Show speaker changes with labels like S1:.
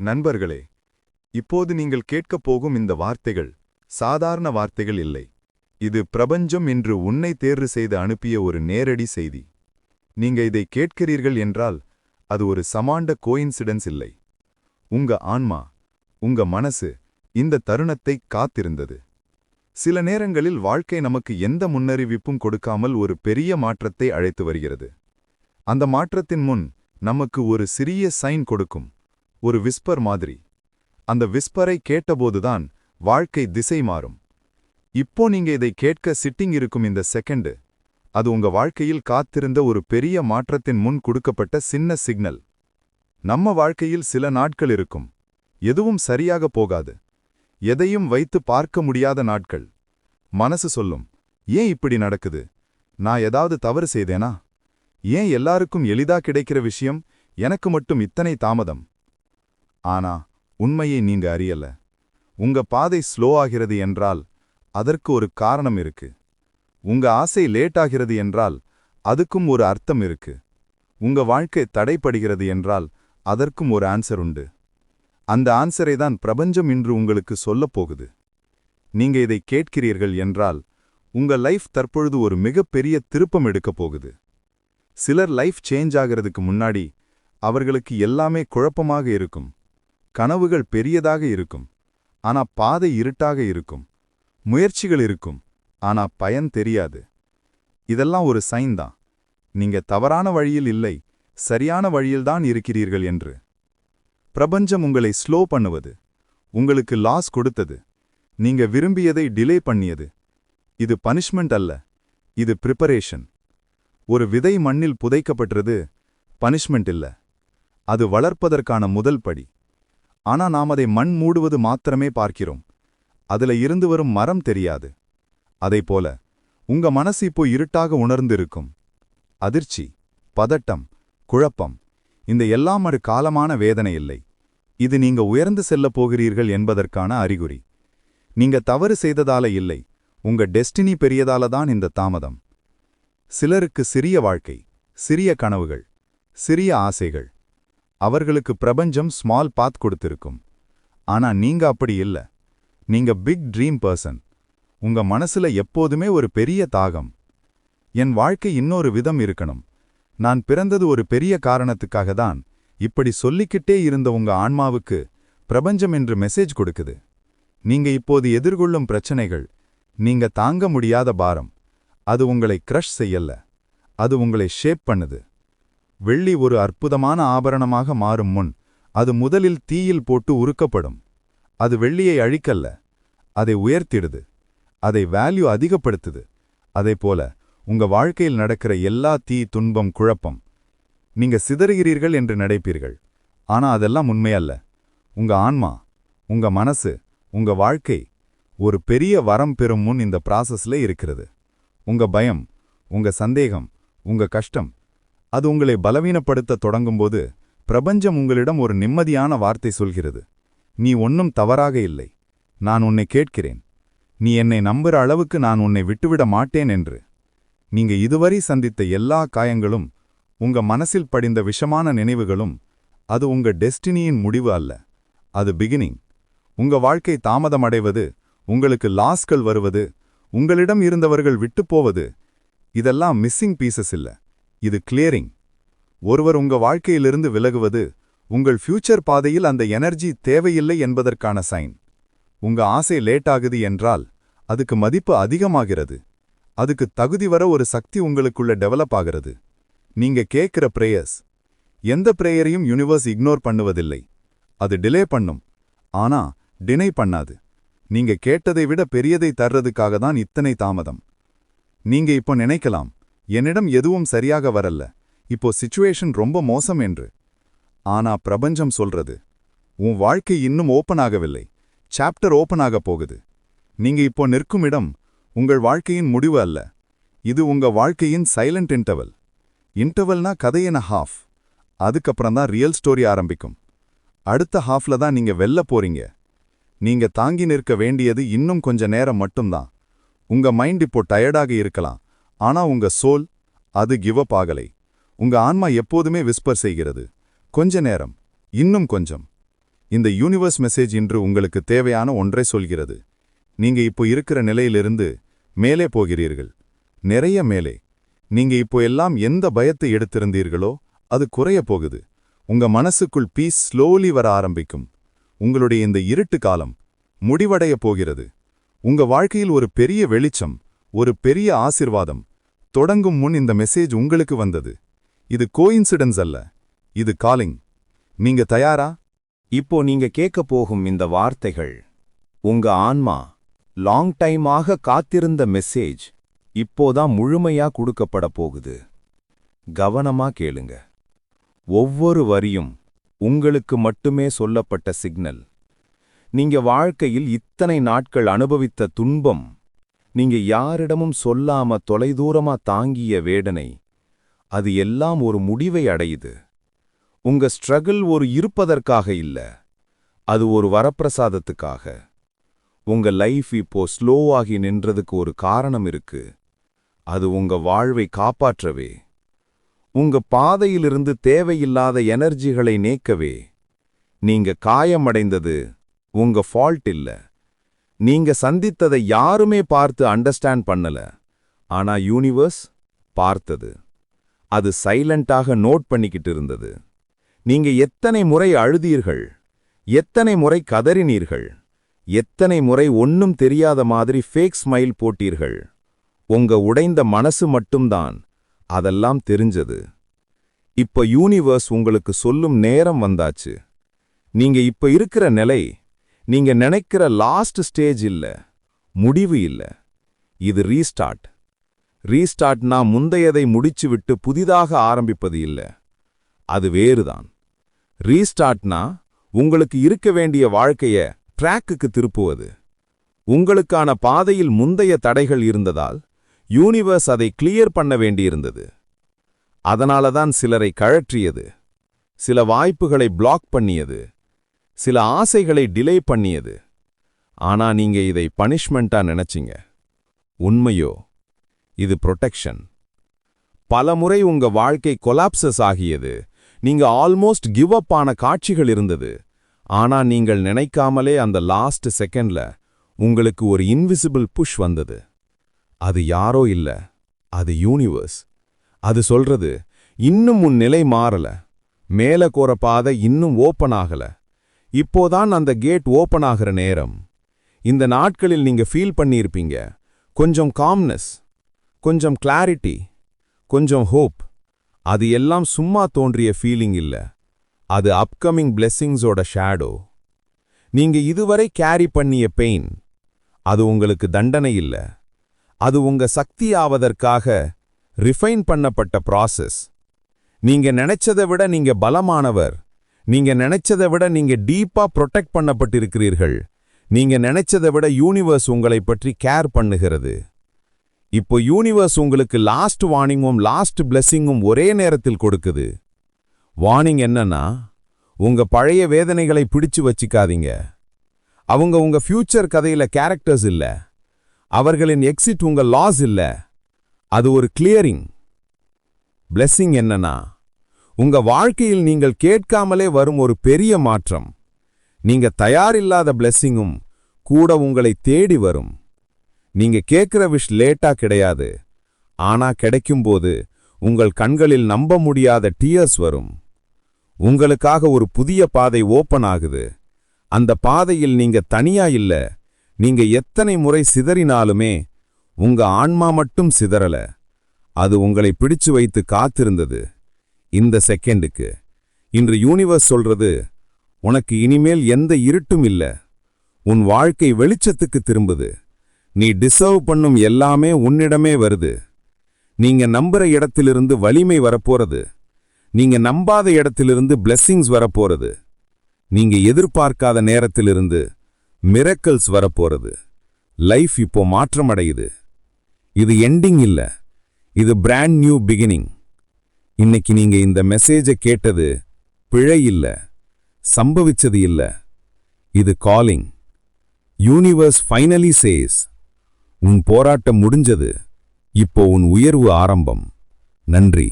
S1: நண்பர்களே இப்போது நீங்கள் கேட்கப் போகும் இந்த வார்த்தைகள் சாதாரண வார்த்தைகள் இல்லை. இது பிரபஞ்சம் என்று உன்னை தேர்வு செய்து அனுப்பிய ஒரு நேரடி செய்தி. நீங்க இதை கேட்கிறீர்கள் என்றால் அது ஒரு சமாண்ட கோயின்சிடன்ஸ் இல்லை. உங்க ஆன்மா உங்க மனசு இந்த தருணத்தை காத்திருந்தது. சில நேரங்களில் வாழ்க்கை நமக்கு எந்த முன்னறிவிப்பும் கொடுக்காமல் ஒரு பெரிய மாற்றத்தை அழைத்து வருகிறது. அந்த மாற்றத்தின் முன் நமக்கு ஒரு சிறிய சைன் கொடுக்கும். ஒரு விஸ்பர் மாதிரி. அந்த விஸ்பரை கேட்டபோதுதான் வாழ்க்கை திசை மாறும். இப்போ நீங்க இதை கேட்க சிட்டிங் இருக்கும் இந்த செகண்டு அது உங்க வாழ்க்கையில் காத்திருந்த ஒரு பெரிய மாற்றத்தின் முன் கொடுக்கப்பட்ட சின்ன சிக்னல் நம்ம வாழ்க்கையில் சில நாட்கள் இருக்கும். எதுவும் சரியாக போகாது. எதையும் வைத்து பார்க்க முடியாத நாட்கள். மனசு சொல்லும் ஏன் இப்படி நடக்குது? நான் ஏதாவது தவறு செய்தேனா? ஏன் எல்லாருக்கும் எளிதா கிடைக்கிற விஷயம்? எனக்கு மட்டும் இத்தனை தாமதம். ஆனா உண்மையை நீங்க அறியல. உங்க பாதை ஸ்லோ ஆகிறது என்றால் அதற்கு ஒரு காரணம் இருக்கு. உங்க ஆசை லேட் ஆகிறது என்றால் அதுக்கும் ஒரு அர்த்தம் இருக்கு. உங்க வாழ்க்கை தடைப்படுகிறது என்றால் அதற்கும் ஒரு ஆன்சர் உண்டு. அந்த ஆன்சரை தான் பிரபஞ்சம் இன்று உங்களுக்கு சொல்லப் போகுது. நீங்க இதை கேட்கிறீர்கள் என்றால் உங்க லைஃப் தற்பொழுது ஒரு மிகப்பெரிய திருப்பம் எடுக்கப் போகுது. சிலர் லைஃப் சேஞ்ச் ஆகிறதுக்கு முன்னாடி அவர்களுக்கு எல்லாமே குழப்பமாக இருக்கும். கனவுகள் பெரியதாக இருக்கும். ஆனா பாதை இருட்டாக இருக்கும். முயற்சிகள் இருக்கும். ஆனா பயன் தெரியாது. இதெல்லாம் ஒரு சைன் தான். நீங்க தவறான வழியில் இல்லை சரியான வழியில்தான் இருக்கிறீர்கள் என்று. பிரபஞ்சம் உங்களை ஸ்லோ பண்ணுவது உங்களுக்கு லாஸ் கொடுத்தது. நீங்க விரும்பியதை டிலே பண்ணியது. இது பனிஷ்மெண்ட் அல்ல. இது ப்ரிப்பரேஷன் ஒரு விதை மண்ணில் புதைக்கப்பட்டது பனிஷ்மெண்ட் இல்ல. அது வளர்ப்பதற்கான முதல் படி. ஆனா நாம் அதை மண் மூடுவது மாத்திரமே பார்க்கிறோம். அதுல இருந்து வரும் மரம் தெரியாது. போல உங்க மனசு இப்போ இருட்டாக உணர்ந்திருக்கும். அதிர்ச்சி பதட்டம் குழப்பம் இந்த எல்லாம் ஒரு காலமான வேதனை இல்லை. இது நீங்க உயர்ந்து செல்லப் போகிறீர்கள் என்பதற்கான அறிகுறி. நீங்க தவறு செய்ததால இல்லை. உங்க டெஸ்டினி பெரியதால தான் இந்த தாமதம். சிலருக்கு சிறிய வாழ்க்கை சிறிய கனவுகள் சிறிய ஆசைகள் அவர்களுக்கு பிரபஞ்சம் ஸ்மால் பாத் கொடுத்திருக்கும். ஆனா நீங்க அப்படி இல்ல. நீங்க பிக் ட்ரீம் பர்சன் உங்க மனசுல எப்போதுமே ஒரு பெரிய தாகம். என் வாழ்க்கை இன்னொரு விதம் இருக்கணும். நான் பிறந்தது ஒரு பெரிய காரணத்துக்காக தான். இப்படி சொல்லிக்கிட்டே இருந்த உங்க ஆன்மாவுக்கு பிரபஞ்சம் என்று மெசேஜ் கொடுக்குது. நீங்க இப்போது எதிர்கொள்ளும் பிரச்சனைகள் நீங்க தாங்க முடியாத பாரம். அது உங்களை க்ரஷ் செய்யல. அது உங்களை ஷேப் பண்ணுது. வெள்ளி ஒரு அற்புதமான ஆபரணமாக மாறும் முன் அது முதலில் தீயில் போட்டு உருக்கப்படும். அது வெள்ளியை அழிக்கல்ல அதை உயர்த்திடுது. அதை வேல்யூ அதிகப்படுத்துது. போல உங்க வாழ்க்கையில் நடக்கிற எல்லா தீ துன்பம் குழப்பம் நீங்க சிதறுகிறீர்கள் என்று நடைப்பீர்கள் ஆனா அதெல்லாம் உண்மையல்ல உங்க ஆன்மா உங்க மனசு உங்க வாழ்க்கை ஒரு பெரிய வரம் பெறும் முன் இந்த ப்ராசஸ்ல இருக்கிறது. உங்க பயம் உங்க சந்தேகம் உங்க கஷ்டம் அது உங்களை பலவீனப்படுத்த தொடங்கும்போது பிரபஞ்சம் உங்களிடம் ஒரு நிம்மதியான வார்த்தை சொல்கிறது. நீ ஒன்னும் தவறாக இல்லை. நான் உன்னை கேட்கிறேன். நீ என்னை நம்புற அளவுக்கு நான் உன்னை விட்டுவிட மாட்டேன் என்று. நீங்க இதுவரை சந்தித்த எல்லா காயங்களும் உங்க மனசில் படிந்த விஷமான நினைவுகளும் அது உங்க டெஸ்டினியின் முடிவு அல்ல. அது பிகினிங் உங்க வாழ்க்கை தாமதமடைவது உங்களுக்கு லாஸ்கள் வருவது உங்களிடம் இருந்தவர்கள் விட்டுப்போவது இதெல்லாம் மிஸ்ஸிங் பீசஸ் இல்ல. இது கிளியரிங் ஒருவர் உங்க வாழ்க்கையிலிருந்து விலகுவது உங்கள் ஃபியூச்சர் பாதையில் அந்த எனர்ஜி தேவையில்லை என்பதற்கான சைன் உங்க ஆசை லேட் ஆகுது என்றால் அதுக்கு மதிப்பு அதிகமாகிறது. அதுக்கு தகுதி வர ஒரு சக்தி உங்களுக்குள்ள டெவலப் ஆகிறது. நீங்க கேட்கிற பிரேயர்ஸ் எந்த பிரேயரையும் யூனிவர்ஸ் இக்னோர் பண்ணுவதில்லை. அது டிலே பண்ணும். ஆனா டினை பண்ணாது. நீங்க கேட்டதை விட பெரியதை தர்றதுக்காக தான் இத்தனை தாமதம். நீங்க இப்போ நினைக்கலாம் என்னிடம் எதுவும் சரியாக வரல இப்போ சிச்சுவேஷன் ரொம்ப மோசம் என்று. ஆனா பிரபஞ்சம் சொல்றது உன் வாழ்க்கை இன்னும் ஓப்பன் ஆகவில்லை. சாப்டர் ஓப்பன் ஆக போகுது. நீங்க இப்போ நிற்கும் இடம் உங்கள் வாழ்க்கையின் முடிவு அல்ல. இது உங்க வாழ்க்கையின் சைலண்ட் இன்டர்வல் இன்டர்வல்னா கதையின ஹாஃப் அதுக்கப்புறம் தான் ரியல் ஸ்டோரி ஆரம்பிக்கும். அடுத்த ஹாஃப்ல தான் நீங்க வெல்ல போறீங்க. நீங்க தாங்கி நிற்க வேண்டியது இன்னும் கொஞ்ச நேரம் மட்டும்தான். உங்க மைண்ட் இப்போ டயர்டாக இருக்கலாம். ஆனா உங்க சோல் அது கிவ் அப் ஆகலை. உங்க ஆன்மா எப்போதுமே விஸ்பர் செய்கிறது. கொஞ்ச நேரம் இன்னும் கொஞ்சம். இந்த யூனிவர்ஸ் மெசேஜ் இன்று உங்களுக்கு தேவையான ஒன்றை சொல்கிறது. நீங்க இப்போ இருக்கிற நிலையிலிருந்து மேலே போகிறீர்கள். நிறைய மேலே. நீங்க இப்போ எல்லாம் எந்த பயத்தை எடுத்திருந்தீர்களோ அது குறைய போகுது. உங்க மனசுக்குள் பீஸ் ஸ்லோலி வர ஆரம்பிக்கும். உங்களுடைய இந்த இருட்டு காலம் முடிவடைய போகிறது. உங்க வாழ்க்கையில் ஒரு பெரிய வெளிச்சம் ஒரு பெரிய ஆசிர்வாதம் தொடங்கும் முன் இந்த மெசேஜ் உங்களுக்கு வந்தது. இது கோயின்சிடன்ஸ் அல்ல. இது காலிங் நீங்க தயாரா?
S2: இப்போ நீங்க கேட்க போகும் இந்த வார்த்தைகள் உங்க ஆன்மா லாங் டைமாக காத்திருந்த மெசேஜ் இப்போதான் முழுமையா கொடுக்கப்பட போகுது. கவனமா கேளுங்க. ஒவ்வொரு வரியும் உங்களுக்கு மட்டுமே சொல்லப்பட்ட சிக்னல் நீங்க வாழ்க்கையில் இத்தனை நாட்கள் அனுபவித்த துன்பம் நீங்க யாரிடமும் சொல்லாம தொலைதூரமா தாங்கிய வேடனை அது எல்லாம் ஒரு முடிவை அடையுது. உங்க ஸ்ட்ரகிள் ஒரு இருப்பதற்காக இல்ல அது ஒரு வரப்பிரசாதத்துக்காக. உங்க லைஃப் இப்போ ஸ்லோவாகி நின்றதுக்கு ஒரு காரணம் இருக்கு அது உங்க வாழ்வை காப்பாற்றவே. உங்க பாதையிலிருந்து தேவையில்லாத எனர்ஜிகளை நீக்கவே. நீங்க காயமடைந்தது உங்க ஃபால்ட் இல்ல. நீங்க சந்தித்ததை யாருமே பார்த்து அண்டர்ஸ்டாண்ட் பண்ணல. ஆனா யூனிவர்ஸ் பார்த்தது. அது சைலண்டாக நோட் பண்ணிக்கிட்டு இருந்தது. நீங்க எத்தனை முறை அழுதீர்கள்? எத்தனை முறை கதறினீர்கள்? எத்தனை முறை ஒன்னும் தெரியாத மாதிரி ஃபேக் ஸ்மைல் போட்டீர்கள்? உங்க உடைந்த மனசு மட்டும்தான் அதெல்லாம் தெரிஞ்சது. இப்ப யூனிவர்ஸ் உங்களுக்கு சொல்லும் நேரம் வந்தாச்சு. நீங்க இப்ப இருக்கிற நிலை நீங்க நினைக்கிற லாஸ்ட் ஸ்டேஜ் இல்ல. முடிவு இல்ல. இது ரீஸ்டார்ட் ரீஸ்டார்ட்னா முந்தையதை முடிச்சுவிட்டு புதிதாக ஆரம்பிப்பது இல்ல. அது வேறுதான். ரீஸ்டார்ட்னா உங்களுக்கு இருக்க வேண்டிய வாழ்க்கைய ட்ராக்குக்கு திருப்புவது. உங்களுக்கான பாதையில் முந்தைய தடைகள் இருந்ததால் யூனிவர்ஸ் அதை கிளியர் பண்ண வேண்டியிருந்தது. அதனாலதான் சிலரை கழற்றியது. சில வாய்ப்புகளை பிளாக் பண்ணியது. சில ஆசைகளை டிலே பண்ணியது. ஆனா நீங்க இதை பனிஷ்மெண்ட்டா நினைச்சிங்க. உண்மையோ? இது புரொடெக்ஷன் பலமுறை உங்க வாழ்க்கை கொலாப்சஸ் ஆகியது. நீங்க ஆல்மோஸ்ட் கிவ் அப் ஆன காட்சிகள் இருந்தது. ஆனா நீங்கள் நினைக்காமலே அந்த லாஸ்ட் செகண்ட்ல உங்களுக்கு ஒரு இன்விசிபிள் புஷ் வந்தது. அது யாரோ இல்ல. அது யூனிவர்ஸ் அது சொல்றது இன்னும் உன் நிலை மாறல. மேல கோர பாதை இன்னும் ஓப்பன் ஆகல. இப்போதான் அந்த கேட் ஓப்பன் ஆகிற நேரம். இந்த நாட்களில் நீங்க ஃபீல் பண்ணியிருப்பீங்க. கொஞ்சம் காம்னஸ் கொஞ்சம் கிளாரிட்டி கொஞ்சம் ஹோப். அது எல்லாம் சும்மா தோன்றிய ஃபீலிங் இல்ல. அது அப்கமிங் பிளெஸ்ஸிங்ஸோட ஷேடோ. நீங்க இதுவரை கேரி பண்ணிய பெயின் அது உங்களுக்கு தண்டனை இல்ல. அது உங்க சக்தி ஆவதற்காக ரிஃபைன் பண்ணப்பட்ட ப்ராசஸ். நீங்க நினைச்சதை விட நீங்க பலமானவர். நீங்க நினைச்சதை விட நீங்க டீப்பா ப்ரொடெக்ட் பண்ணப்பட்டிருக்கிறீர்கள். நீங்க நினைச்சதை விட யூனிவர்ஸ் உங்களை பற்றி கேர் பண்ணுகிறது. இப்போ யூனிவர்ஸ் உங்களுக்கு லாஸ்ட் வார்னிங்கும் லாஸ்ட் பிளெஸ்ஸிங்கும் ஒரே நேரத்தில் கொடுக்குது. வார்னிங் என்னன்னா உங்க பழைய வேதனைகளை பிடிச்சு வச்சிக்காதீங்க. அவங்க உங்க ஃபியூச்சர் கதையில கேரக்டர்ஸ் இல்ல. அவர்களின் எக்ஸிட் உங்க லாஸ் இல்ல. அது ஒரு கிளியரிங் பிளெஸ்ஸிங் என்னன்னா உங்க வாழ்க்கையில் நீங்கள் கேட்காமலே வரும் ஒரு பெரிய மாற்றம். நீங்க தயாரில்லாத பிளெஸ்ஸிங்கும் கூட உங்களை தேடி வரும். நீங்க கேட்கிற விஷ் லேட்டா கிடையாது. ஆனா கிடைக்கும்போது உங்கள் கண்களில் நம்ப முடியாத டியர்ஸ் வரும். உங்களுக்காக ஒரு புதிய பாதை ஓப்பன் ஆகுது. அந்த பாதையில் நீங்க தனியா இல்ல. நீங்க எத்தனை முறை சிதறினாலுமே உங்க ஆன்மா மட்டும் சிதறல. அது உங்களை பிடிச்சு வைத்து காத்திருந்தது. இந்த செகண்டுக்கு. இன்று யூனிவர்ஸ் சொல்றது உனக்கு இனிமேல் எந்த இருட்டும் இல்ல. உன் வாழ்க்கை வெளிச்சத்துக்கு திரும்புது. நீ டிசர்வ் பண்ணும் எல்லாமே உன்னிடமே வருது. நீங்க நம்புற இடத்திலிருந்து வலிமை வரப்போறது. நீங்க நம்பாத இடத்திலிருந்து பிளெஸ்ஸிங்ஸ் வரப்போறது. நீங்க எதிர்பார்க்காத நேரத்திலிருந்து மிரக்கல்ஸ் வரப்போறது. லைஃப் இப்போ மாற்றமடையுது. இது எண்டிங் இல்ல. இது பிராண்ட் நியூ பிகினிங் இன்னைக்கு நீங்க இந்த மெசேஜை கேட்டது பிழை இல்ல சம்பவிச்சது இல்ல. இது காலிங் யூனிவர்ஸ் ஃபைனலி சேஸ் உன் போராட்டம் முடிஞ்சது இப்போ உன் உயர்வு ஆரம்பம். நன்றி.